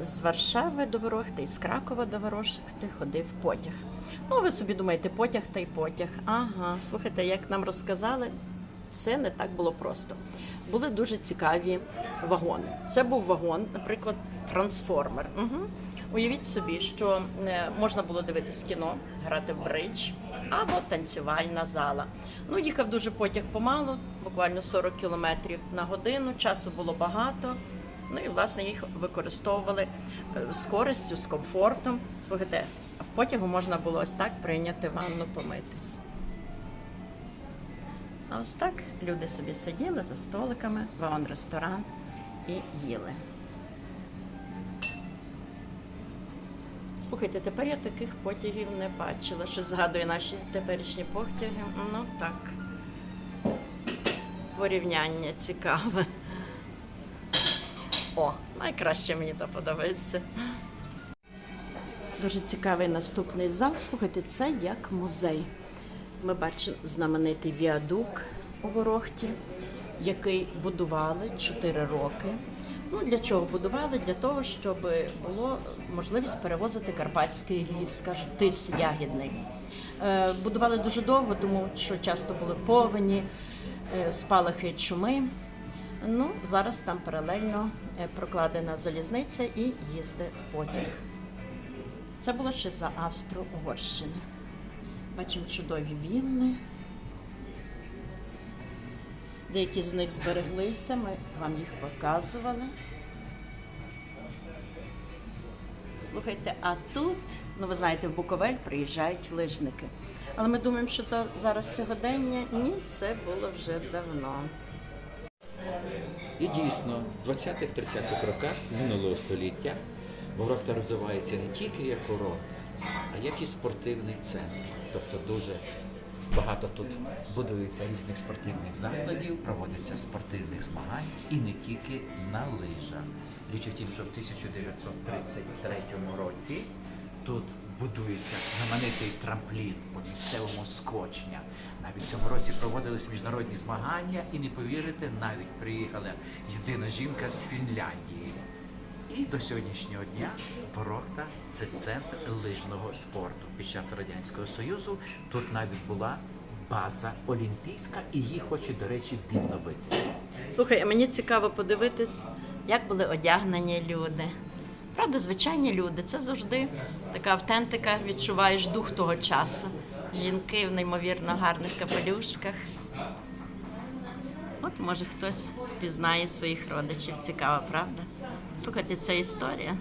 з Варшави до Ворохти і з Кракова до Ворохти ходив потяг. Ну, ви собі думаєте, потяг та й потяг. Ага, слухайте, як нам розказали, все не так було просто. Були дуже цікаві вагони. Це був вагон, наприклад, трансформер. Угу. Уявіть собі, що е, можна було дивитись кіно, грати в бридж або танцювальна зала. Ну, їхав дуже потяг помалу, буквально 40 кілометрів на годину. Часу було багато. Ну і власне їх використовували е, з користю, з комфортом. Слухайте, в потягу можна було ось так прийняти ванну, помитись. А ось так люди собі сиділи за столиками, вагон-ресторан і їли. Слухайте, тепер я таких потягів не бачила. Що згадую наші теперішні потяги. Ну так. Порівняння цікаве. О, найкраще мені то подобається. Дуже цікавий наступний зал. Слухайте, це як музей. Ми бачимо знаменитий віадук у Ворохті, який будували 4 роки. Ну, для чого будували? Для того, щоб було можливість перевозити карпатський ліс, кажуть, тис ягідний. Е, Будували дуже довго, тому що часто були повені, е, спалахи чуми. Ну, зараз там паралельно прокладена залізниця і їздить потяг. Це було ще за Австро-Угорщини. Бачимо чудові вілли. Деякі з них збереглися, ми вам їх показували. Слухайте, а тут, ну ви знаєте, в Буковель приїжджають лижники. Але ми думаємо, що це зараз сьогодення. Ні, це було вже давно. І дійсно, в 20-30-х роках минулого століття Ворохта розвивається не тільки як курорт, а як і спортивний центр. Тобто дуже багато тут будується різних спортивних закладів, проводяться спортивних змагань і не тільки на лижах. Річ у тім, що в 1933 році тут будується знаменитий трамплін по місцевому скочення. Навіть цьому році проводились міжнародні змагання, і не повірите, навіть приїхала єдина жінка з Фінляндії. І до сьогоднішнього дня Ворохта це центр лижного спорту. Під час Радянського Союзу тут навіть була база олімпійська, і її хочуть, до речі, відновити. Слухай, а мені цікаво подивитись, як були одягнені люди. Правда, звичайні люди, це завжди така автентика, відчуваєш дух того часу. Жінки в неймовірно гарних капелюшках. От може хтось впізнає своїх родичів. Цікава, правда? Слухайте, це історія.